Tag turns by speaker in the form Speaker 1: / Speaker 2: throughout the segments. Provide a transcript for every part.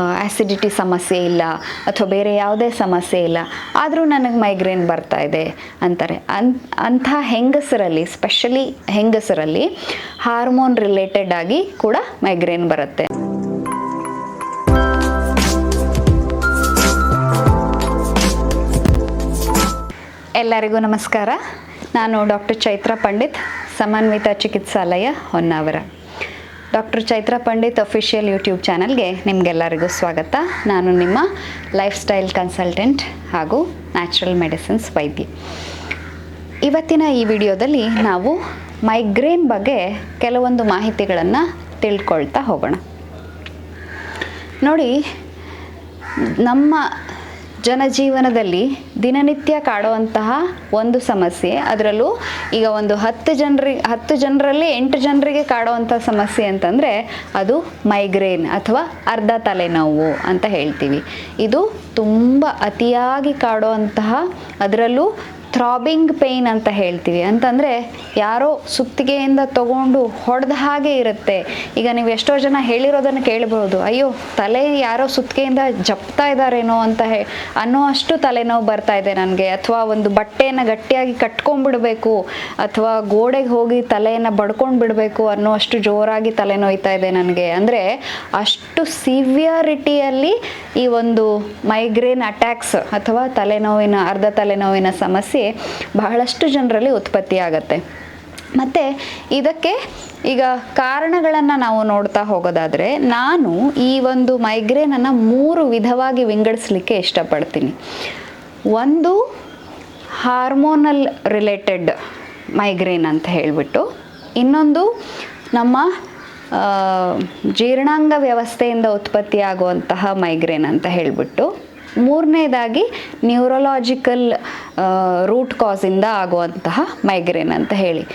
Speaker 1: Acidity ಸಮಸ್ಯೆ ಇಲ್ಲ ಅಥವಾ ಬೇರೆ ಯಾವುದೇ ಸಮಸ್ಯೆ ಇಲ್ಲ, ಆದರೂ ನನಗೆ ಮೈಗ್ರೇನ್ ಬರ್ತಾ ಇದೆ ಅಂತಾರೆ. ಅನ್ ಅಂಥ ಹೆಂಗಸರಲ್ಲಿ ಸ್ಪೆಷಲಿ ಹೆಂಗಸರಲ್ಲಿ ಹಾರ್ಮೋನ್ ರಿಲೇಟೆಡ್ ಆಗಿ ಕೂಡ ಮೈಗ್ರೇನ್ ಬರುತ್ತೆ. ಎಲ್ಲರಿಗೂ ನಮಸ್ಕಾರ. ನಾನು doctor Chaitra Pandit, Samanvita Chikitsalaya Honnavar. Doctor Chaitra Pandit official YouTube ಚಾನಲ್ಗೆ ನಿಮಗೆಲ್ಲರಿಗೂ ಸ್ವಾಗತ. ನಾನು ನಿಮ್ಮ ಲೈಫ್ ಸ್ಟೈಲ್ ಕನ್ಸಲ್ಟೆಂಟ್ ಹಾಗೂ ನ್ಯಾಚುರಲ್ ಮೆಡಿಸಿನ್ಸ್ ವೈದ್ಯ. ಇವತ್ತಿನ ಈ ವಿಡಿಯೋದಲ್ಲಿ ನಾವು ಮೈಗ್ರೇನ್ ಬಗ್ಗೆ ಕೆಲವೊಂದು ಮಾಹಿತಿಗಳನ್ನು ತಿಳ್ಕೊಳ್ತಾ ಹೋಗೋಣ. ನೋಡಿ, ನಮ್ಮ ಜನಜೀವನದಲ್ಲಿ ದಿನನಿತ್ಯ ಕಾಡುವಂತಹ ಒಂದು ಸಮಸ್ಯೆ. ಅದರಲ್ಲೂ ಈಗ ಒಂದು ಹತ್ತು ಜನರಿಗೆ ಹತ್ತು ಜನರಲ್ಲಿ ಎಂಟು ಜನರಿಗೆ ಕಾಡುವಂಥ ಸಮಸ್ಯೆ ಅಂತಂದರೆ ಅದು ಮೈಗ್ರೇನ್ ಅಥವಾ ಅರ್ಧ ತಲೆನೋವು ಅಂತ ಹೇಳ್ತೀವಿ. ಇದು ತುಂಬ ಅತಿಯಾಗಿ ಕಾಡುವಂತಹ, ಅದರಲ್ಲೂ ಥ್ರಾಬಿಂಗ್ ಪೇಯ್ನ್ ಅಂತ ಹೇಳ್ತೀವಿ. ಅಂತಂದರೆ ಯಾರೋ ಸುತ್ತಿಗೆಯಿಂದ ತಗೊಂಡು ಹೊಡೆದ ಹಾಗೆ ಇರುತ್ತೆ. ಈಗ ನೀವು ಎಷ್ಟೋ ಜನ ಹೇಳಿರೋದನ್ನು ಕೇಳಬಹುದು. ಅಯ್ಯೋ, ತಲೆ ಯಾರೋ ಸುತ್ತಿಗೆಯಿಂದ ಜಪ್ತಾ ಇದ್ದಾರೇನೋ ಅಂತ ಹೇ, ಅನ್ನೋ ಅಷ್ಟು ತಲೆನೋವು ಬರ್ತಾ ಇದೆ ನನಗೆ. ಅಥವಾ ಒಂದು ಬಟ್ಟೆಯನ್ನು ಗಟ್ಟಿಯಾಗಿ ಕಟ್ಕೊಂಡ್ಬಿಡಬೇಕು. ಅಥವಾ ಗೋಡೆಗೆ ಹೋಗಿ ತಲೆಯನ್ನು ಬಡ್ಕೊಂಡು ಬಿಡಬೇಕು ಅನ್ನೋ ಅಷ್ಟು ಜೋರಾಗಿ ತಲೆನೋಯ್ತಾ ಇದೆ ನನಗೆ. ಅಂದರೆ ಅಷ್ಟು ಸಿವಿಯರಿಟಿಯಲ್ಲಿ ಈ ಒಂದು ಮೈಗ್ರೇನ್ ಅಟ್ಯಾಕ್ಸ್ ಅಥವಾ ತಲೆನೋವಿನ, ಅರ್ಧ ತಲೆನೋವಿನ ಸಮಸ್ಯೆ ಬಹಳಷ್ಟು ಜನರಲ್ಲಿ ಉತ್ಪತ್ತಿ ಆಗತ್ತೆ. ಮತ್ತು ಇದಕ್ಕೆ ಈಗ ಕಾರಣಗಳನ್ನು ನಾವು ನೋಡ್ತಾ ಹೋಗೋದಾದರೆ, ನಾನು ಈ ಒಂದು ಮೈಗ್ರೇನನ್ನು ಮೂರು ವಿಧವಾಗಿ ವಿಂಗಡಿಸ್ಲಿಕ್ಕೆ ಇಷ್ಟಪಡ್ತೀನಿ. ಒಂದು ಹಾರ್ಮೋನಲ್ ರಿಲೇಟೆಡ್ ಮೈಗ್ರೇನ್ ಅಂತ ಹೇಳಿಬಿಟ್ಟು, ಇನ್ನೊಂದು ನಮ್ಮ ಜೀರ್ಣಾಂಗ ವ್ಯವಸ್ಥೆಯಿಂದ ಉತ್ಪತ್ತಿಯಾಗುವಂತಹ ಮೈಗ್ರೇನ್ ಅಂತ ಹೇಳಿಬಿಟ್ಟು ಮೂರನೇದಾಗಿ ನ್ಯೂರೋಲಾಜಿಕಲ್ ರೂಟ್ ಕಾಸಿಂದ ಆಗುವಂತಹ ಮೈಗ್ರೇನ್ ಅಂತ ಹೇಳಿ.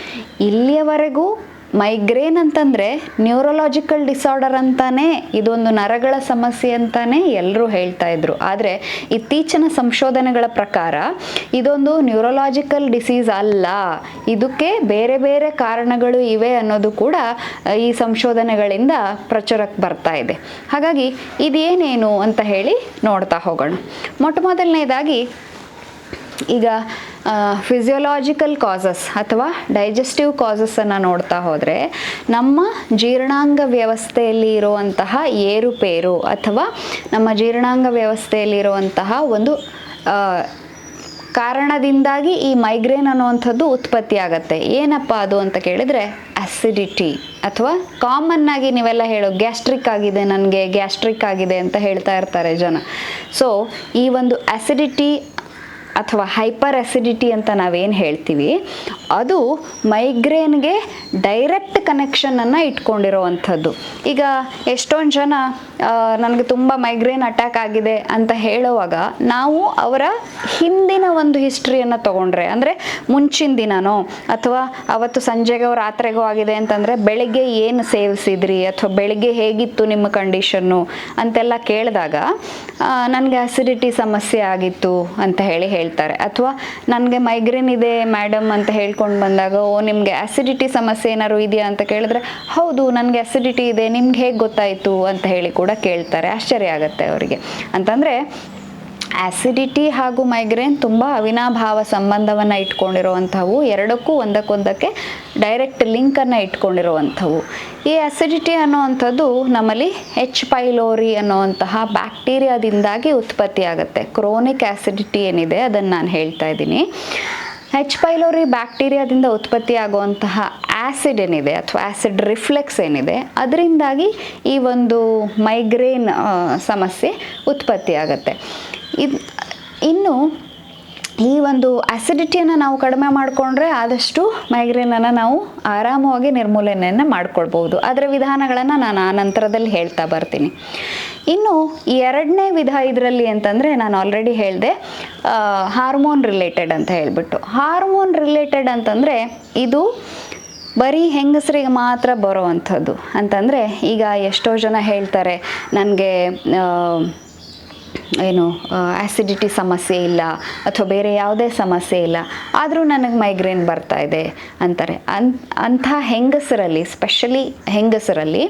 Speaker 1: ಇಲ್ಲಿಯವರೆಗೂ ಮೈಗ್ರೇನ್ ಅಂತಂದರೆ ನ್ಯೂರೋಲಾಜಿಕಲ್ ಡಿಸಾರ್ಡರ್ ಅಂತಾನೆ ಇದೊಂದು ನರಗಳ ಸಮಸ್ಯೆ ಅಂತಾನೆ ಎಲ್ಲರೂ ಹೇಳ್ತಾ ಇದ್ರು. ಆದರೆ ಇತ್ತೀಚಿನ ಸಂಶೋಧನೆಗಳ ಪ್ರಕಾರ ಇದೊಂದು ನ್ಯೂರೋಲಾಜಿಕಲ್ ಡಿಸೀಸ್ ಅಲ್ಲ. ಇದಕ್ಕೆ ಬೇರೆ ಬೇರೆ ಕಾರಣಗಳು ಇವೆ ಅನ್ನೋದು ಕೂಡ ಈ ಸಂಶೋಧನೆಗಳಿಂದ ಪ್ರಚುರಕ್ಕೆ ಬರ್ತಾ ಇದೆ. ಹಾಗಾಗಿ ಇದೇನೇನು ಅಂತ ಹೇಳಿ ನೋಡ್ತಾ ಹೋಗೋಣ. ಮೊಟ್ಟ ಮೊದಲನೇದಾಗಿ ಈಗ ಫಿಸಿಯೋಲಾಜಿಕಲ್ ಕಾಸಸ್ ಅಥವಾ ಡೈಜೆಸ್ಟಿವ್ ಕಾಸಸ್ಸನ್ನು ನೋಡ್ತಾ ಹೋದರೆ ನಮ್ಮ ಜೀರ್ಣಾಂಗ ವ್ಯವಸ್ಥೆಯಲ್ಲಿ ಇರುವಂತಹ ಏರುಪೇರು ಅಥವಾ ನಮ್ಮ ಜೀರ್ಣಾಂಗ ವ್ಯವಸ್ಥೆಯಲ್ಲಿ ಇರುವಂತಹ ಒಂದು ಕಾರಣದಿಂದಾಗಿ ಈ ಮೈಗ್ರೇನ್ ಅನ್ನುವಂಥದ್ದು ಉತ್ಪತ್ತಿ ಆಗತ್ತೆ. ಏನಪ್ಪ ಅದು ಅಂತ ಕೇಳಿದರೆ ಅಸಿಡಿಟಿ ಅಥವಾ ಕಾಮನ್ ಆಗಿ ನೀವೆಲ್ಲ ಹೇಳೋ ಗ್ಯಾಸ್ಟ್ರಿಕ್ ಆಗಿದೆ ನನಗೆ ಗ್ಯಾಸ್ಟ್ರಿಕ್ ಆಗಿದೆ ಅಂತ ಹೇಳ್ತಾ ಇರ್ತಾರೆ ಜನ. ಸೊ ಈ ಒಂದು ಅಸಿಡಿಟಿ ಅಥವಾ ಹೈಪರ್ ಅಸಿಡಿಟಿ ಅಂತ ನಾವೇನು ಹೇಳ್ತೀವಿ ಅದು ಮೈಗ್ರೇನ್ಗೆ ಡೈರೆಕ್ಟ್ ಕನೆಕ್ಷನನ್ನು ಇಟ್ಕೊಂಡಿರೋವಂಥದ್ದು. ಈಗ ಎಷ್ಟೊಂದು ಜನ ನನಗೆ ತುಂಬ ಮೈಗ್ರೇನ್ ಅಟ್ಯಾಕ್ ಆಗಿದೆ ಅಂತ ಹೇಳುವಾಗ ನಾವು ಅವರ ಹಿಂದಿನ ಒಂದು ಹಿಸ್ಟ್ರಿಯನ್ನು ತಗೊಂಡ್ರೆ, ಅಂದರೆ ಮುಂಚಿನ ದಿನನೋ, ಅಥವಾ ಅವತ್ತು ಸಂಜೆಗೋ, ರಾತ್ರಿಗೋ ಆಗಿದೆ ಅಂತಂದರೆ ಬೆಳಿಗ್ಗೆ ಏನು ಸೇವಿಸಿದ್ರಿ, ಅಥವಾ ಬೆಳಿಗ್ಗೆ ಹೇಗಿತ್ತು ನಿಮ್ಮ ಕಂಡೀಷನ್ನು ಅಂತೆಲ್ಲ ಕೇಳಿದಾಗ ನನಗೆ ಅಸಿಡಿಟಿ ಸಮಸ್ಯೆ ಆಗಿತ್ತು ಅಂತ ಹೇಳಿ ಹೇಳ್ತಾರೆ. ಅಥವಾ ನನಗೆ ಮೈಗ್ರೇನ್ ಇದೆ ಮೇಡಮ್ ಅಂತ ಹೇಳ್ಕೊಂಡು ಬಂದಾಗ, ಓ, ನಿಮಗೆ ಅಸಿಡಿಟಿ ಸಮಸ್ಯೆ ಏನಾದ್ರು ಇದೆಯಾ ಅಂತ ಕೇಳಿದ್ರೆ, ಹೌದು, ನನಗೆ ಅಸಿಡಿಟಿ ಇದೆ, ನಿಮ್ಗೆ ಹೇಗೆ ಗೊತ್ತಾಯಿತು ಅಂತ ಹೇಳಿ ಕೂಡ ಕೇಳ್ತಾರೆ, ಆಶ್ಚರ್ಯ ಆಗುತ್ತೆ ಅವರಿಗೆ. ಅಂತಂದರೆ ಆ್ಯಸಿಡಿಟಿ ಹಾಗೂ ಮೈಗ್ರೇನ್ ತುಂಬ ಅವಿನಾಭಾವ ಸಂಬಂಧವನ್ನು ಇಟ್ಕೊಂಡಿರುವಂಥವು, ಎರಡಕ್ಕೂ ಒಂದಕ್ಕೊಂದಕ್ಕೆ ಡೈರೆಕ್ಟ್ ಲಿಂಕನ್ನು ಇಟ್ಕೊಂಡಿರುವಂಥವು. ಈ ಆ್ಯಸಿಡಿಟಿ ಅನ್ನೋವಂಥದ್ದು ನಮ್ಮಲ್ಲಿ ಹೆಚ್ ಪೈಲೋರಿ ಅನ್ನೋವಂತಹ ಬ್ಯಾಕ್ಟೀರಿಯಾದಿಂದಾಗಿ ಉತ್ಪತ್ತಿ ಆಗುತ್ತೆ ಕ್ರೋನಿಕ್ ಆ್ಯಸಿಡಿಟಿ ಏನಿದೆ, ಅದನ್ನು ನಾನು ಹೇಳ್ತಾ ಇದ್ದೀನಿ. ಹೆಚ್ ಪೈಲೋರಿ ಬ್ಯಾಕ್ಟೀರಿಯಾದಿಂದ ಉತ್ಪತ್ತಿ ಆಗುವಂತಹ ಆ್ಯಸಿಡ್ ಏನಿದೆ ಅಥವಾ ಆ್ಯಸಿಡ್ ರಿಫ್ಲೆಕ್ಸ್ ಏನಿದೆ, ಅದರಿಂದಾಗಿ ಈ ಒಂದು ಮೈಗ್ರೇನ್ ಸಮಸ್ಯೆ ಉತ್ಪತ್ತಿ ಆಗುತ್ತೆ ಇದು, ಇನ್ನು ಈ ಒಂದು ಆ್ಯಸಿಡಿಟಿಯನ್ನು ನಾವು ಕಡಿಮೆ ಮಾಡಿಕೊಂಡ್ರೆ ಆದಷ್ಟು ಮೈಗ್ರೇನನ್ನು ನಾವು ಆರಾಮವಾಗಿ ನಿರ್ಮೂಲನೆಯನ್ನು ಮಾಡ್ಕೊಳ್ಬೋದು ಅದರ ವಿಧಾನಗಳನ್ನು ನಾನು ಆ ನಂತರದಲ್ಲಿ ಹೇಳ್ತಾ ಬರ್ತೀನಿ. ಇನ್ನು ಎರಡನೇ ವಿಧ ಇದರಲ್ಲಿ ಅಂತಂದರೆ ನಾನು ಆಲ್ರೆಡಿ ಹೇಳಿದೆ ಹಾರ್ಮೋನ್ ರಿಲೇಟೆಡ್ ಅಂತ ಹೇಳಿಬಿಟ್ಟು. ಹಾರ್ಮೋನ್ ರಿಲೇಟೆಡ್ ಅಂತಂದರೆ ಇದು ಬರೀ ಹೆಂಗಸರಿಗೆ ಮಾತ್ರ ಬರೋವಂಥದ್ದು. ಅಂತಂದರೆ ಈಗ ಎಷ್ಟೋ ಜನ ಹೇಳ್ತಾರೆ, ನನಗೆ ಏನು ಆ್ಯಸಿಡಿಟಿ ಸಮಸ್ಯೆ ಇಲ್ಲ ಅಥವಾ ಬೇರೆ ಯಾವುದೇ ಸಮಸ್ಯೆ ಇಲ್ಲ, ಆದರೂ ನನಗೆ ಮೈಗ್ರೇನ್ ಬರ್ತಾ ಇದೆ ಅಂತಾರೆ. ಅನ್ ಅಂಥ ಹೆಂಗಸರಲ್ಲಿ ಸ್ಪೆಷಲಿ ಹೆಂಗಸರಲ್ಲಿ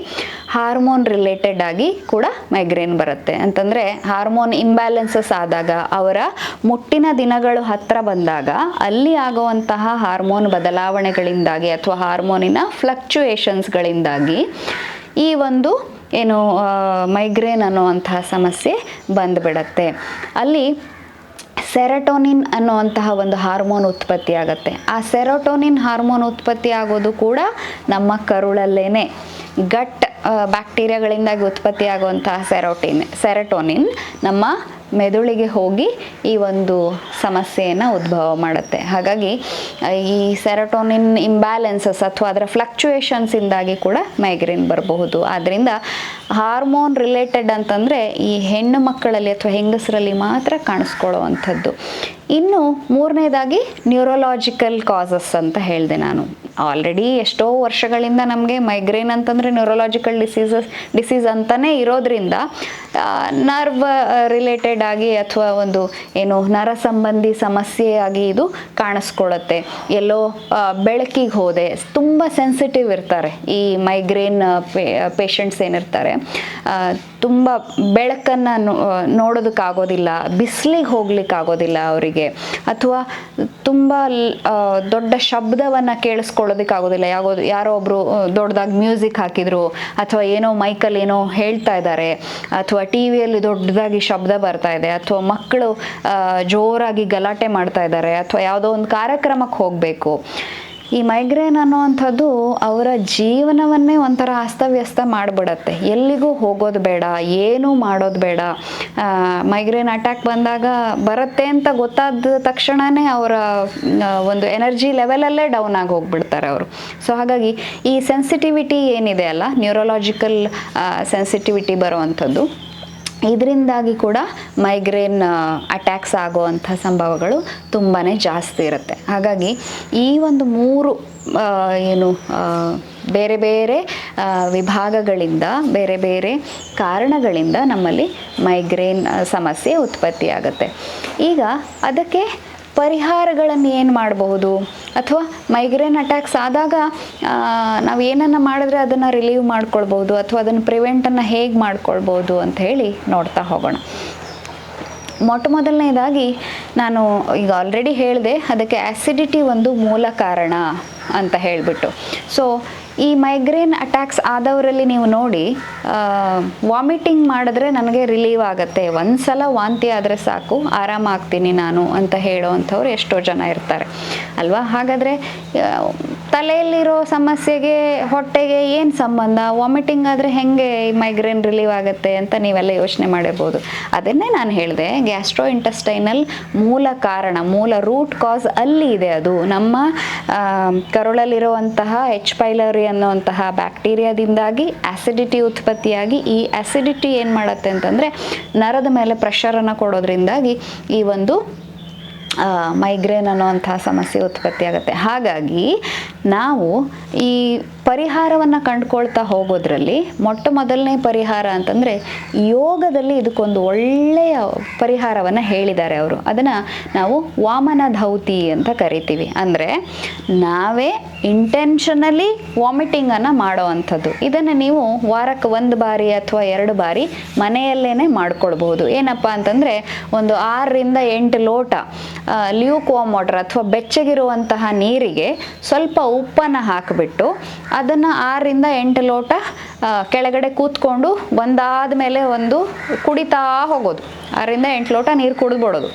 Speaker 1: ಹಾರ್ಮೋನ್ ರಿಲೇಟೆಡ್ ಆಗಿ ಕೂಡ ಮೈಗ್ರೇನ್ ಬರುತ್ತೆ. ಅಂತಂದರೆ ಹಾರ್ಮೋನ್ ಇಂಬ್ಯಾಲೆನ್ಸಸ್ ಆದಾಗ, ಅವರ ಮುಟ್ಟಿನ ದಿನಗಳು ಹತ್ತಿರ ಬಂದಾಗ, ಅಲ್ಲಿ ಆಗುವಂತಹ ಹಾರ್ಮೋನ್ ಬದಲಾವಣೆಗಳಿಂದಾಗಿ ಅಥವಾ ಹಾರ್ಮೋನಿನ ಫ್ಲಕ್ಚುಯೇಷನ್ಸ್ಗಳಿಂದಾಗಿ ಈ ಒಂದು ಏನು ಮೈಗ್ರೇನ್ ಅನ್ನುವಂತಹ ಸಮಸ್ಯೆ ಬಂದುಬಿಡತ್ತೆ. ಅಲ್ಲಿ ಸೆರಟೋನಿನ್ ಅನ್ನುವಂತಹ ಒಂದು ಹಾರ್ಮೋನ್ ಉತ್ಪತ್ತಿ ಆಗುತ್ತೆ. ಆ ಸೆರೋಟೋನಿನ್ ಹಾರ್ಮೋನ್ ಉತ್ಪತ್ತಿ ಆಗೋದು ಕೂಡ ನಮ್ಮ ಕರುಳಲ್ಲೇನೆ. ಗಟ್ ಬ್ಯಾಕ್ಟೀರಿಯಾಗಳಿಂದಾಗಿ ಉತ್ಪತ್ತಿ ಆಗುವಂತಹ ಸೆರೋಟಿನ್, ಸೆರಟೋನಿನ್ ನಮ್ಮ ಮೆದುಳಿಗೆ ಹೋಗಿ ಈ ಒಂದು ಸಮಸ್ಯೆಯನ್ನು ಉದ್ಭವ ಮಾಡುತ್ತೆ. ಹಾಗಾಗಿ ಈ ಸೆರಟೋನಿನ್ ಇಂಬ್ಯಾಲೆನ್ಸಸ್ ಅಥವಾ ಅದರ ಫ್ಲಕ್ಚುಯೇಷನ್ಸಿಂದಾಗಿ ಕೂಡ ಮೈಗ್ರೇನ್ ಬರಬಹುದು. ಆದ್ದರಿಂದ ಹಾರ್ಮೋನ್ ರಿಲೇಟೆಡ್ ಅಂತಂದರೆ ಈ ಹೆಣ್ಣು ಮಕ್ಕಳಲ್ಲಿ ಅಥವಾ ಹೆಂಗಸರಲ್ಲಿ ಮಾತ್ರ ಕಾಣಿಸ್ಕೊಳ್ಳುವಂಥದ್ದು. ಇನ್ನು ಮೂರನೇದಾಗಿ ನ್ಯೂರೋಲಾಜಿಕಲ್ ಕಾಸಸ್ ಅಂತ ಹೇಳಿದೆ ನಾನು. ಆಲ್ರೆಡಿ ಎಷ್ಟೋ ವರ್ಷಗಳಿಂದ ನಮಗೆ ಮೈಗ್ರೇನ್ ಅಂತಂದರೆ ನ್ಯೂರೋಲಾಜಿಕಲ್ ಡಿಸೀಸಸ್ ಡಿಸೀಸ್ ಅಂತಲೇ ಇರೋದ್ರಿಂದ ನರ್ವ್ ರಿಲೇಟೆಡ್ ಆಗಿ ಅಥವಾ ಒಂದು ಏನು ನರ ಸಂಬಂಧಿ ಸಮಸ್ಯೆಯಾಗಿ ಇದು ಕಾಣಿಸ್ಕೊಳ್ಳುತ್ತೆ. ಎಲ್ಲೋ ಬೆಳಕಿಗೆ ಹೋದೆ. ತುಂಬ ಸೆನ್ಸಿಟಿವ್ ಇರ್ತಾರೆ ಈ ಮೈಗ್ರೇನ್ ಪೇಷಂಟ್ಸ್ ಏನಿರ್ತಾರೆ. ತುಂಬ ಬೆಳಕನ್ನು ನೋಡೋದಕ್ಕಾಗೋದಿಲ್ಲ, ಬಿಸಿಲಿಗೆ ಹೋಗ್ಲಿಕ್ಕಾಗೋದಿಲ್ಲ ಅವರಿಗೆ. ಅಥವಾ ತುಂಬ ದೊಡ್ಡ ಶಬ್ದವನ್ನು ಕೇಳಿಸ್ಕೊಳ್ಳೋದಕ್ಕಾಗೋದಿಲ್ಲ. ಯಾವ, ಯಾರೋ ಒಬ್ಬರು ದೊಡ್ಡದಾಗಿ ಮ್ಯೂಸಿಕ್ ಹಾಕಿದ್ರು ಅಥವಾ ಏನೋ ಮೈಕಲ್ಲಿ ಏನೋ ಹೇಳ್ತಾ ಇದ್ದಾರೆ ಅಥವಾ ಟಿ ವಿಯಲ್ಲಿ ದೊಡ್ಡದಾಗಿ ಶಬ್ದ ಬರ್ತಾ ಇದೆ ಅಥವಾ ಮಕ್ಕಳು ಜೋರಾಗಿ ಗಲಾಟೆ ಮಾಡ್ತಾ ಇದ್ದಾರೆ ಅಥವಾ ಯಾವುದೋ ಒಂದು ಕಾರ್ಯಕ್ರಮಕ್ಕೆ ಹೋಗಬೇಕು. ಈ ಮೈಗ್ರೇನ್ ಅನ್ನುವಂಥದ್ದು ಅವರ ಜೀವನವನ್ನೇ ಒಂಥರ ಅಸ್ತವ್ಯಸ್ತ ಮಾಡಿಬಿಡತ್ತೆ. ಎಲ್ಲಿಗೂ ಹೋಗೋದು ಬೇಡ, ಏನೂ ಮಾಡೋದು ಬೇಡ. ಮೈಗ್ರೇನ್ ಅಟ್ಯಾಕ್ ಬಂದಾಗ ಬರುತ್ತೆ ಅಂತ ಗೊತ್ತಾದ ತಕ್ಷಣವೇ ಅವರ ಒಂದು ಎನರ್ಜಿ ಲೆವೆಲಲ್ಲೇ ಡೌನ್ ಆಗಿ ಹೋಗ್ಬಿಡ್ತಾರೆ ಅವರು. ಸೊ ಹಾಗಾಗಿ ಈ ಸೆನ್ಸಿಟಿವಿಟಿ ಏನಿದೆ ಅಲ್ಲ ನ್ಯೂರೋಲಾಜಿಕಲ್ ಸೆನ್ಸಿಟಿವಿಟಿ ಬರುವಂಥದ್ದು. ಇದರಿಂದಾಗಿ ಕೂಡ ಮೈಗ್ರೇನ್ ಅಟ್ಯಾಕ್ಸ್ ಆಗುವಂಥ ಸಂಭವಗಳು ತುಂಬಾ ಜಾಸ್ತಿ ಇರುತ್ತೆ. ಹಾಗಾಗಿ ಈ ಒಂದು ಮೂರು ಏನು ಬೇರೆ ಬೇರೆ ವಿಭಾಗಗಳಿಂದ, ಬೇರೆ ಬೇರೆ ಕಾರಣಗಳಿಂದ ನಮ್ಮಲ್ಲಿ ಮೈಗ್ರೇನ್ ಸಮಸ್ಯೆ ಉತ್ಪತ್ತಿಯಾಗುತ್ತೆ. ಈಗ ಅದಕ್ಕೆ ಪರಿಹಾರಗಳನ್ನು ಏನು ಮಾಡಬಹುದು? ಅಥವಾ ಮೈಗ್ರೇನ್ ಅಟ್ಯಾಕ್ಸ್ ಆದಾಗ ನಾವು ಏನನ್ನು ಮಾಡಿದ್ರೆ ಅದನ್ನು ರಿಲೀವ್ ಮಾಡ್ಕೊಳ್ಬೋದು ಅಥವಾ ಅದನ್ನು ಪ್ರಿವೆಂಟನ್ನು ಹೇಗೆ ಮಾಡ್ಕೊಳ್ಬೋದು ಅಂತ ಹೇಳಿ ನೋಡ್ತಾ ಹೋಗೋಣ. ಮೊಟ್ಟ ಮೊದಲನೇದಾಗಿ ನಾನು ಈಗ ಆಲ್ರೆಡಿ ಹೇಳಿದೆ, ಅದಕ್ಕೆ ಆ್ಯಸಿಡಿಟಿ ಒಂದು ಮೂಲ ಕಾರಣ ಅಂತ ಹೇಳಿಬಿಟ್ಟು. ಸೊ ಈ ಮೈಗ್ರೇನ್ ಅಟ್ಯಾಕ್ಸ್ ಆದವರಲ್ಲಿ ನೀವು ನೋಡಿ ವಾಮಿಟಿಂಗ್ ಮಾಡಿದ್ರೆ ನನಗೆ ರಿಲೀವ್ ಆಗುತ್ತೆ. ಒಂದು ಸಲ ವಾಂತಿ ಆದರೆ ಸಾಕು ಆರಾಮಾಗ್ತೀನಿ ನಾನು ಅಂತ ಹೇಳೋ ಅಂಥವ್ರು ಎಷ್ಟೋ ಜನ ಇರ್ತಾರೆ. ಅಲ್ವಾ? ಹಾಗಾದರೆ ತಲೆಯಲ್ಲಿರೋ ಸಮಸ್ಯೆಗೆ, ಹೊಟ್ಟೆಗೆ ಏನು ಸಂಬಂಧ? ವಾಮಿಟಿಂಗ್ ಆದರೆ ಹೆಂಗೆ ಮೈಗ್ರೇನ್ ರಿಲೀವ್ ಆಗುತ್ತೆ ಅಂತ ನೀವೆಲ್ಲ ಯೋಚನೆ ಮಾಡಿರ್ಬೋದು. ಅದನ್ನೇ ನಾನು ಹೇಳಿದೆ ಗ್ಯಾಸ್ಟ್ರೋ ಇಂಟೆಸ್ಟೈನಲ್ ಮೂಲ ಕಾರಣ, ಮೂಲ ರೂಟ್ ಕಾಸ್ ಅಲ್ಲಿ ಇದೆ ಅದು. ನಮ್ಮ ಕರುಳಲ್ಲಿರುವಂತಹ ಎಚ್ ಪೈಲರಿ ಅನ್ನುವಂತಹ ಬ್ಯಾಕ್ಟೀರಿಯಾದಿಂದಾಗಿ ಆಸಿಡಿಟಿ ಉತ್ಪತ್ತಿಯಾಗಿ ಈ ಆಸಿಡಿಟಿ ಏನು ಮಾಡುತ್ತೆ ಅಂತಂದರೆ ನರದ ಮೇಲೆ ಪ್ರೆಷರನ್ನು ಕೊಡೋದ್ರಿಂದಾಗಿ ಈ ಒಂದು ಮೈಗ್ರೇನ್ ಅನ್ನುವಂಥ ಸಮಸ್ಯೆ ಉತ್ಪತ್ತಿ ಆಗುತ್ತೆ. ಹಾಗಾಗಿ ನಾವು ಈ ಪರಿಹಾರವನ್ನು ಕಂಡುಕೊಳ್ತಾ ಹೋಗೋದ್ರಲ್ಲಿ ಮೊಟ್ಟ ಮೊದಲನೇ ಪರಿಹಾರ ಅಂತಂದರೆ ಯೋಗದಲ್ಲಿ ಇದಕ್ಕೊಂದು ಒಳ್ಳೆಯ ಪರಿಹಾರವನ್ನು ಹೇಳಿದ್ದಾರೆ ಅವರು. ಅದನ್ನು ನಾವು ವಾಮನ ಧೌತಿ ಅಂತ ಕರಿತೀವಿ. ಅಂದರೆ ನಾವೇ ಇಂಟೆನ್ಷನಲಿ ವಾಮಿಟಿಂಗನ್ನು ಮಾಡೋ ಅಂಥದ್ದು ಇದನ್ನು ನೀವು ವಾರಕ್ಕೆ ಒಂದು ಬಾರಿ ಅಥವಾ ಎರಡು ಬಾರಿ ಮನೆಯಲ್ಲೇ ಮಾಡ್ಕೊಳ್ಬಹುದು. ಏನಪ್ಪ ಅಂತಂದರೆ ಒಂದು ಆರರಿಂದ ಎಂಟು ಲೋಟ ಲ್ಯೂಕ್ ವಾಮ್ ವಾಟರ್ ಅಥವಾ ಬೆಚ್ಚಗಿರುವಂತಹ ನೀರಿಗೆ ಸ್ವಲ್ಪ ಉಪ್ಪನ್ನು ಹಾಕಿಬಿಟ್ಟು ಅದನ್ನು ಆರರಿಂದ ಎಂಟು ಲೋಟ ಕೆಳಗಡೆ ಕೂತ್ಕೊಂಡು ಒಂದಾದ ಮೇಲೆ ಒಂದು ಕುಡಿತಾ ಹೋಗೋದು. ಆರರಿಂದ ಎಂಟು ಲೋಟ ನೀರು ಕುಡಿದ್ಬಿಡೋದು.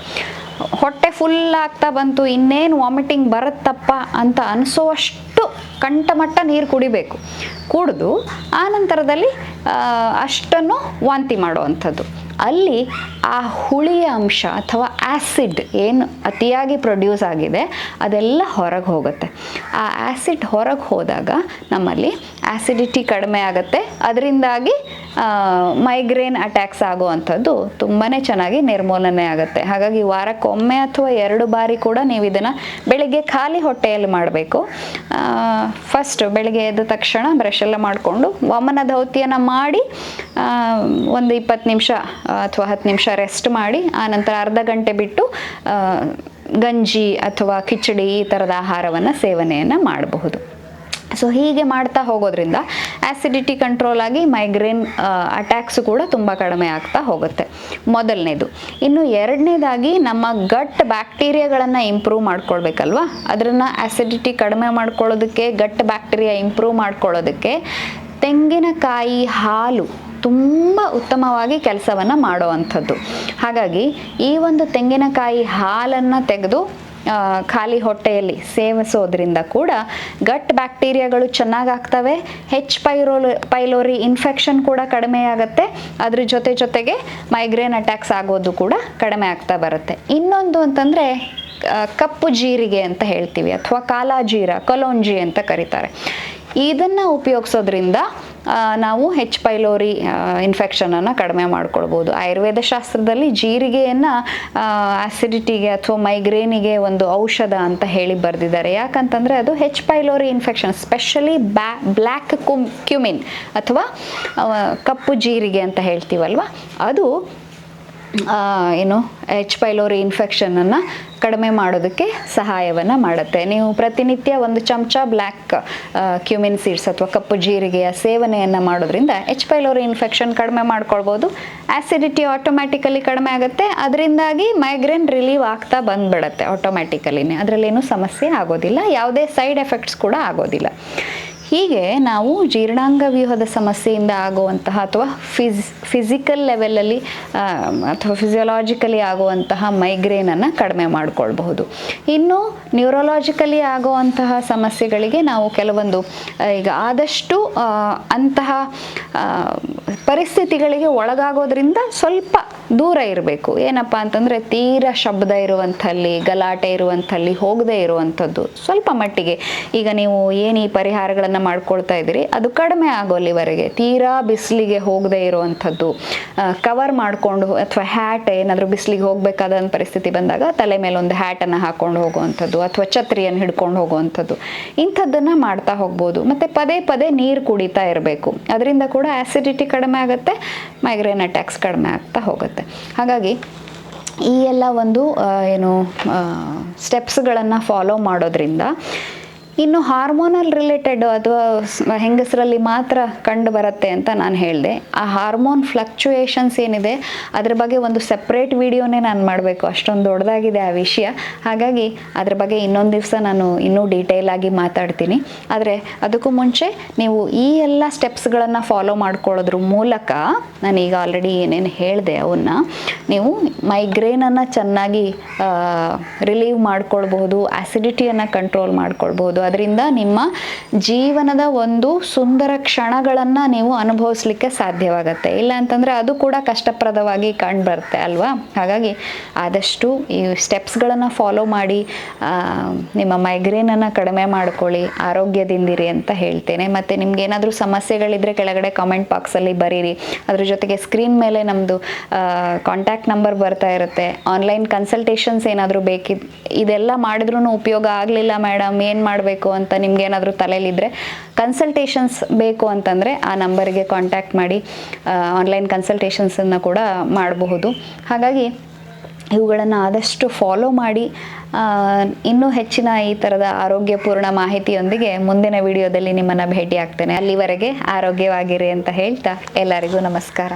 Speaker 1: ಹೊಟ್ಟೆ ಫುಲ್ ಆಗ್ತಾ ಬಂತು, ಇನ್ನೇನು ವಾಮಿಟಿಂಗ್ ಬರುತ್ತಪ್ಪ ಅಂತ ಅನಿಸೋವಷ್ಟು ಕಂಠಮಟ್ಟ ನೀರು ಕುಡಿಬೇಕು. ಕುಡಿದು ಆ ನಂತರದಲ್ಲಿ ಅಷ್ಟನ್ನು ವಾಂತಿ ಮಾಡುವಂಥದ್ದು. ಅಲ್ಲಿ ಆ ಹುಳಿಯ ಅಂಶ ಅಥವಾ ಆ್ಯಸಿಡ್ ಏನು ಅತಿಯಾಗಿ ಪ್ರೊಡ್ಯೂಸ್ ಆಗಿದೆ, ಅದೆಲ್ಲ ಹೊರಗೆ ಹೋಗುತ್ತೆ. ಆ ಆ್ಯಸಿಡ್ ಹೊರಗೆ ಹೋದಾಗ ನಮ್ಮಲ್ಲಿ ಆ್ಯಸಿಡಿಟಿ ಕಡಿಮೆ ಆಗುತ್ತೆ. ಅದರಿಂದಾಗಿ ಮೈಗ್ರೇನ್ ಅಟ್ಯಾಕ್ಸ್ ಆಗುವಂಥದ್ದು ತುಂಬಾ ಚೆನ್ನಾಗಿ ನಿರ್ಮೂಲನೆ ಆಗುತ್ತೆ. ಹಾಗಾಗಿ ವಾರಕ್ಕೊಮ್ಮೆ ಅಥವಾ ಎರಡು ಬಾರಿ ಕೂಡ ನೀವು ಇದನ್ನು ಬೆಳಿಗ್ಗೆ ಖಾಲಿ ಹೊಟ್ಟೆಯಲ್ಲಿ ಮಾಡಬೇಕು. ಫಸ್ಟ್ ಬೆಳಿಗ್ಗೆ ಎದ್ದ ತಕ್ಷಣ ಬ್ರಷ್ ಎಲ್ಲ ಮಾಡಿಕೊಂಡು ವಮನ ಧೌತಿಯನ್ನು ಮಾಡಿ ಒಂದು ಇಪ್ಪತ್ತು ನಿಮಿಷ ಅಥವಾ ಹತ್ತು ನಿಮಿಷ ರೆಸ್ಟ್ ಮಾಡಿ ಆನಂತರ ಅರ್ಧ ಗಂಟೆ ಬಿಟ್ಟು ಗಂಜಿ ಅಥವಾ ಕಿಚಡಿ ಈ ಥರದ ಆಹಾರವನ್ನು ಸೇವನೆಯನ್ನು ಮಾಡಬಹುದು. ಸೊ ಹೀಗೆ ಮಾಡ್ತಾ ಹೋಗೋದ್ರಿಂದ ಆ್ಯಸಿಡಿಟಿ ಕಂಟ್ರೋಲ್ ಆಗಿ ಮೈಗ್ರೇನ್ ಅಟ್ಯಾಕ್ಸ್ ಕೂಡ ತುಂಬ ಕಡಿಮೆ ಆಗ್ತಾ ಹೋಗುತ್ತೆ. ಮೊದಲನೇದು. ಇನ್ನು ಎರಡನೇದಾಗಿ ನಮ್ಮ ಗಟ್ ಬ್ಯಾಕ್ಟೀರಿಯಾಗಳನ್ನು ಇಂಪ್ರೂವ್ ಮಾಡ್ಕೊಳ್ಬೇಕಲ್ವಾ? ಅದನ್ನು ಆ್ಯಸಿಡಿಟಿ ಕಡಿಮೆ ಮಾಡ್ಕೊಳ್ಳೋದಕ್ಕೆ ಗಟ್ ಬ್ಯಾಕ್ಟೀರಿಯಾ ಇಂಪ್ರೂವ್ ಮಾಡ್ಕೊಳ್ಳೋದಕ್ಕೆ ತೆಂಗಿನಕಾಯಿ ಹಾಲು ತುಂಬ ಉತ್ತಮವಾಗಿ ಕೆಲಸವನ್ನು ಮಾಡುವಂಥದ್ದು ಹಾಗಾಗಿ ಈ ಒಂದು ತೆಂಗಿನಕಾಯಿ ಹಾಲನ್ನು ತೆಗೆದು ಖಾಲಿ ಹೊಟ್ಟೆಯಲ್ಲಿ ಸೇವಿಸೋದ್ರಿಂದ ಕೂಡ ಗಟ್ ಬ್ಯಾಕ್ಟೀರಿಯಾಗಳು ಚೆನ್ನಾಗಾಗ್ತವೆ ಹೆಚ್ ಪೈರೋಲ್ ಪೈಲೋರಿ ಇನ್ಫೆಕ್ಷನ್ ಕೂಡ ಕಡಿಮೆ ಆಗುತ್ತೆ. ಅದ್ರ ಜೊತೆ ಜೊತೆಗೆ ಮೈಗ್ರೇನ್ ಅಟ್ಯಾಕ್ಸ್ ಆಗೋದು ಕೂಡ ಕಡಿಮೆ ಆಗ್ತಾ ಬರುತ್ತೆ. ಇನ್ನೊಂದು ಅಂತಂದರೆ ಕಪ್ಪು ಜೀರಿಗೆ ಅಂತ ಹೇಳ್ತೀವಿ, ಅಥವಾ ಕಾಲಾಜೀರ, ಕಲೋಂಜಿ ಅಂತ ಕರೀತಾರೆ. ಇದನ್ನು ಉಪಯೋಗಿಸೋದ್ರಿಂದ ನಾವು ಹೆಚ್ ಪೈಲೋರಿ ಇನ್ಫೆಕ್ಷನನ್ನು ಕಡಿಮೆ ಮಾಡ್ಕೊಳ್ಬೋದು. ಆಯುರ್ವೇದ ಶಾಸ್ತ್ರದಲ್ಲಿ ಜೀರಿಗೆಯನ್ನು ಆಸಿಡಿಟಿಗೆ ಅಥವಾ ಮೈಗ್ರೇನಿಗೆ ಒಂದು ಔಷಧ ಅಂತ ಹೇಳಿ ಬರೆದಿದ್ದಾರೆ. ಯಾಕಂತಂದರೆ ಅದು ಹೆಚ್ ಪೈಲೋರಿ ಇನ್ಫೆಕ್ಷನ್ ಸ್ಪೆಷಲಿ ಬ್ಯಾ ಬ್ಲ್ಯಾಕ್ ಕುಮ್ ಕ್ಯುಮಿನ್ ಅಥವಾ ಕಪ್ಪು ಜೀರಿಗೆ ಅಂತ ಹೇಳ್ತೀವಲ್ವ? ಅದು ಏನು ಎಚ್ ಪೈಲೋರಿ ಇನ್ಫೆಕ್ಷನನ್ನು ಕಡಿಮೆ ಮಾಡೋದಕ್ಕೆ ಸಹಾಯವನ್ನು ಮಾಡುತ್ತೆ. ನೀವು ಪ್ರತಿನಿತ್ಯ ಒಂದು ಚಮಚ ಬ್ಲ್ಯಾಕ್ ಕ್ಯೂಮಿನ್ ಸೀಡ್ಸ್ ಅಥವಾ ಕಪ್ಪು ಜೀರಿಗೆಯ ಸೇವನೆಯನ್ನು ಮಾಡೋದ್ರಿಂದ ಎಚ್ ಪೈಲೋರಿ ಇನ್ಫೆಕ್ಷನ್ ಕಡಿಮೆ ಮಾಡ್ಕೊಳ್ಬೋದು. ಆ್ಯಸಿಡಿಟಿ ಆಟೋಮ್ಯಾಟಿಕಲಿ ಕಡಿಮೆ ಆಗುತ್ತೆ. ಅದರಿಂದಾಗಿ ಮೈಗ್ರೇನ್ ರಿಲೀವ್ ಆಗ್ತಾ ಬಂದ್ಬಿಡತ್ತೆ ಆಟೋಮ್ಯಾಟಿಕಲಿನೇ ಅದರಲ್ಲೇನು ಸಮಸ್ಯೆ ಆಗೋದಿಲ್ಲ. ಯಾವುದೇ ಸೈಡ್ ಎಫೆಕ್ಟ್ಸ್ ಕೂಡ ಆಗೋದಿಲ್ಲ. ಹೀಗೆ ನಾವು ಜೀರ್ಣಾಂಗ ವ್ಯೂಹದ ಸಮಸ್ಯೆಯಿಂದ ಆಗುವಂತಹ ಅಥವಾ ಫಿಸ್ ಫಿಸಿಕಲ್ ಲೆವೆಲಲ್ಲಿ ಅಥವಾ ಫಿಸಿಯೋಲಾಜಿಕಲಿ ಆಗುವಂತಹ ಮೈಗ್ರೇನನ್ನು ಕಡಿಮೆ ಮಾಡಿಕೊಳ್ಬಹುದು. ಇನ್ನು ನ್ಯೂರೋಲಾಜಿಕಲಿ ಆಗುವಂತಹ ಸಮಸ್ಯೆಗಳಿಗೆ ನಾವು ಕೆಲವೊಂದು ಈಗ ಆದಷ್ಟು ಅಂತಹ ಪರಿಸ್ಥಿತಿಗಳಿಗೆ ಒಳಗಾಗೋದ್ರಿಂದ ಸ್ವಲ್ಪ ದೂರ ಇರಬೇಕು. ಏನಪ್ಪ ಅಂತಂದರೆ ತೀರಾ ಶಬ್ದ ಇರುವಂಥಲ್ಲಿ, ಗಲಾಟೆ ಇರುವಂಥಲ್ಲಿ ಹೋಗದೇ ಇರುವಂಥದ್ದು ಸ್ವಲ್ಪ ಮಟ್ಟಿಗೆ. ಈಗ ನೀವು ಏನು ಈ ಪರಿಹಾರಗಳನ್ನು ಮಾಡ್ಕೊಳ್ತಾ ಇದ್ದೀರಿ? ಅದು ಕಡಿಮೆ ಆಗೋಲ್ಲಿವರೆಗೆ, ತೀರಾ ಬಿಸಿಲಿಗೆ ಹೋಗದೇ ಇರುವಂಥದ್ದು. ಕವರ್ ಮಾಡಿಕೊಂಡು ಅಥವಾ ಹ್ಯಾಟ್ ಏನಾದರೂ ಬಿಸಿಲಿಗೆ ಹೋಗಬೇಕಾದ ಪರಿಸ್ಥಿತಿ ಬಂದಾಗ ತಲೆ ಮೇಲೆ ಒಂದು ಹ್ಯಾಟನ್ನು ಹಾಕ್ಕೊಂಡು ಹೋಗುವಂಥದ್ದು ಅಥವಾ ಛತ್ರಿಯನ್ನು ಹಿಡ್ಕೊಂಡು ಹೋಗುವಂಥದ್ದು. ಇಂಥದ್ದನ್ನು ಮಾಡ್ತಾ ಹೋಗ್ಬೋದು. ಮತ್ತು ಪದೇ ಪದೇ ನೀರು ಕುಡಿತಾ ಇರಬೇಕು. ಅದರಿಂದ ಕೂಡ ಆ್ಯಸಿಡಿಟಿ ಕಡಿಮೆ ಆಗುತ್ತೆ ಮೈಗ್ರೇನ್ ಅಟ್ಯಾಕ್ಸ್ ಕಡಿಮೆ ಆಗ್ತಾ ಹೋಗುತ್ತೆ. ಹಾಗಾಗಿ ಈ ಎಲ್ಲ ಒಂದು ಏನು ಸ್ಟೆಪ್ಸ್ಗಳನ್ನು ಫಾಲೋ ಮಾಡೋದ್ರಿಂದ ಇನ್ನು ಹಾರ್ಮೋನಲ್ ರಿಲೇಟೆಡ್ ಅಥವಾ ಸ್- ಹೆಂಗಸರಲ್ಲಿ ಮಾತ್ರ ಕಂಡು ಬರುತ್ತೆ ಅಂತ ನಾನು ಹೇಳಿದೆ. ಆ ಹಾರ್ಮೋನ್ ಫ್ಲಕ್ಚುಯೇಷನ್ಸ್ ಏನಿದೆ, ಅದ್ರ ಬಗ್ಗೆ ಒಂದು ಸೆಪ್ರೇಟ್ ವಿಡಿಯೋನೇ ನಾನು ಮಾಡಬೇಕು. ಅಷ್ಟೊಂದು ದೊಡ್ಡದಾಗಿದೆ ಆ ವಿಷಯ. ಹಾಗಾಗಿ ಅದ್ರ ಬಗ್ಗೆ ಇನ್ನೊಂದು ದಿವಸ ನಾನು ಇನ್ನೂ ಡೀಟೇಲ್ ಆಗಿ ಮಾತಾಡ್ತೀನಿ. ಆದರೆ ಅದಕ್ಕೂ ಮುಂಚೆ ನೀವು ಈ ಎಲ್ಲ ಸ್ಟೆಪ್ಸ್ಗಳನ್ನು ಫಾಲೋ ಮಾಡ್ಕೊಳ್ಳೋದ್ರ ಮೂಲಕ ನಾನೀಗ ಆಲ್ರೆಡಿ ಏನೇನು ಹೇಳಿದೆ ಅವನ್ನ, ನೀವು ಮೈಗ್ರೇನನ್ನು ಚೆನ್ನಾಗಿ ರಿಲೀವ್ ಮಾಡ್ಕೊಳ್ಬಹುದು ಆ್ಯಸಿಡಿಟಿಯನ್ನು ಕಂಟ್ರೋಲ್ ಮಾಡ್ಕೊಳ್ಬಹುದು ಅದರಿಂದ ನಿಮ್ಮ ಜೀವನದ ಒಂದು ಸುಂದರ ಕ್ಷಣಗಳನ್ನು ನೀವು ಅನುಭವಿಸ್ಲಿಕ್ಕೆ ಸಾಧ್ಯವಾಗತ್ತೆ. ಇಲ್ಲ ಅಂತಂದರೆ ಅದು ಕೂಡ ಕಷ್ಟಪ್ರದವಾಗಿ ಕಂಡು ಬರುತ್ತೆ ಅಲ್ವಾ? ಹಾಗಾಗಿ ಆದಷ್ಟು ಈ ಸ್ಟೆಪ್ಸ್ಗಳನ್ನು ಫಾಲೋ ಮಾಡಿ ನಿಮ್ಮ ಮೈಗ್ರೇನನ್ನು ಕಡಿಮೆ ಮಾಡ್ಕೊಳ್ಳಿ, ಆರೋಗ್ಯದಿಂದಿರಿ ಅಂತ ಹೇಳ್ತೇನೆ. ಮತ್ತು ನಿಮ್ಗೆ ಏನಾದರೂ ಸಮಸ್ಯೆಗಳಿದ್ದರೆ ಕೆಳಗಡೆ ಕಾಮೆಂಟ್ ಬಾಕ್ಸಲ್ಲಿ ಬರೀರಿ. ಅದ್ರ ಜೊತೆಗೆ ಸ್ಕ್ರೀನ್ ಮೇಲೆ ನಮ್ಮದು ಕಾಂಟ್ಯಾಕ್ಟ್ ನಂಬರ್ ಬರ್ತಾ ಇರುತ್ತೆ. ಆನ್ಲೈನ್ ಕನ್ಸಲ್ಟೇಷನ್ಸ್ ಏನಾದರೂ ಬೇಕಿದ್, ಇದೆಲ್ಲ ಮಾಡಿದ್ರೂ ಉಪಯೋಗ ಆಗಲಿಲ್ಲ ಮೇಡಮ್ ಏನು ಮಾಡಬೇಕು? ಅಂತ ನಿಮ್ಗೆ ಏನಾದರೂ ತಲೆಯಲ್ಲಿದ್ದರೆ ಕನ್ಸಲ್ಟೇಷನ್ಸ್ ಬೇಕು ಅಂತಂದರೆ ಆ ನಂಬರಿಗೆ ಕಾಂಟ್ಯಾಕ್ಟ್ ಮಾಡಿ ಆನ್ಲೈನ್ ಕನ್ಸಲ್ಟೇಷನ್ಸನ್ನು ಕೂಡ ಮಾಡಬಹುದು. ಹಾಗಾಗಿ ಇವುಗಳನ್ನು ಆದಷ್ಟು ಫಾಲೋ ಮಾಡಿ ಇನ್ನೂ ಹೆಚ್ಚಿನ ಈ ಥರದ ಆರೋಗ್ಯಪೂರ್ಣ ಮಾಹಿತಿಯೊಂದಿಗೆ ಮುಂದಿನ ವಿಡಿಯೋದಲ್ಲಿ ನಿಮ್ಮನ್ನು ಭೇಟಿ ಆಗ್ತೇನೆ ಅಲ್ಲಿವರೆಗೆ ಆರೋಗ್ಯವಾಗಿರಿ ಅಂತ ಹೇಳ್ತಾ ಎಲ್ಲರಿಗೂ ನಮಸ್ಕಾರ.